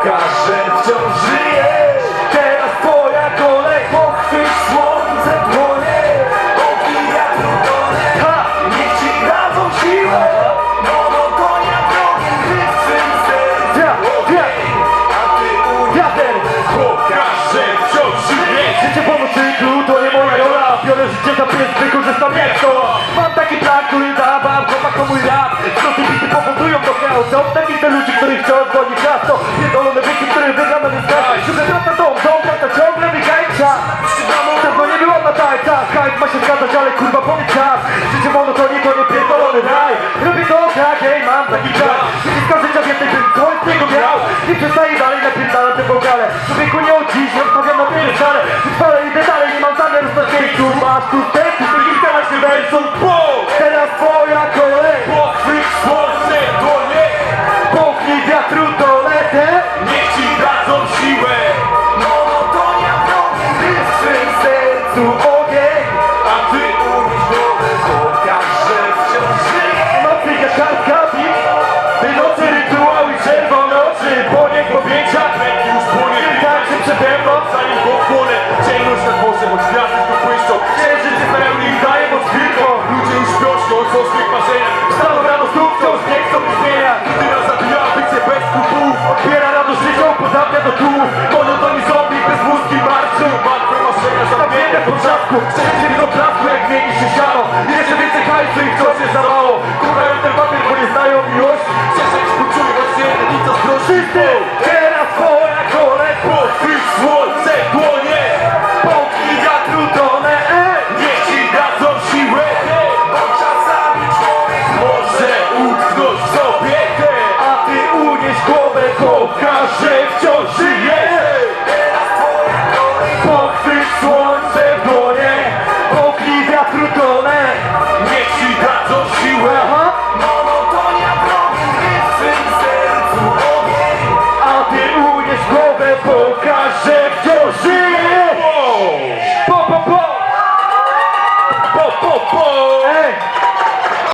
wciąż żyjesz Teraz twoja kolej Pochwyć słońce dłonie dole. Ha! Niech ci dadzą siłę. Monotonia drogiem Gry w twym sercu. A ty Wiater! Pokaż, że wciąż żyjesz Życie po motocyklu to nie moja rola. Biorę życie za pies, wykorzystam jak to. Mam taki plan, który da wam chłopak to mój rap te bity powodują to chaos Są takich te ludzi, których goni miasto Się zgadzać, ale kurwa powiedz czas. Życie monotonie to nie pierdolony raj Robię to tak, hej, mam taki czas. Wszystko życia więcej bym coś z niego miał. Nie przestaję dalej napierdalam te wokale Człowieku nie od dziś, rozmawiam na pierdziale Wytrwale idę dalej, nie mam zamiaru stać miejscu Masz tu tekstu, to kilkanaście wersów blasku Przejdzie mi do blasku jak zmieni się siano Jeszcze więcej hajsu i wciąż jest za mało Kurwają ten papier, bo nie znają miłości Przeszedł współczuję, choć nie jeden nic co z Wszyscy! pouca gente żyje! pô pô, pô pô pô. po! Ej!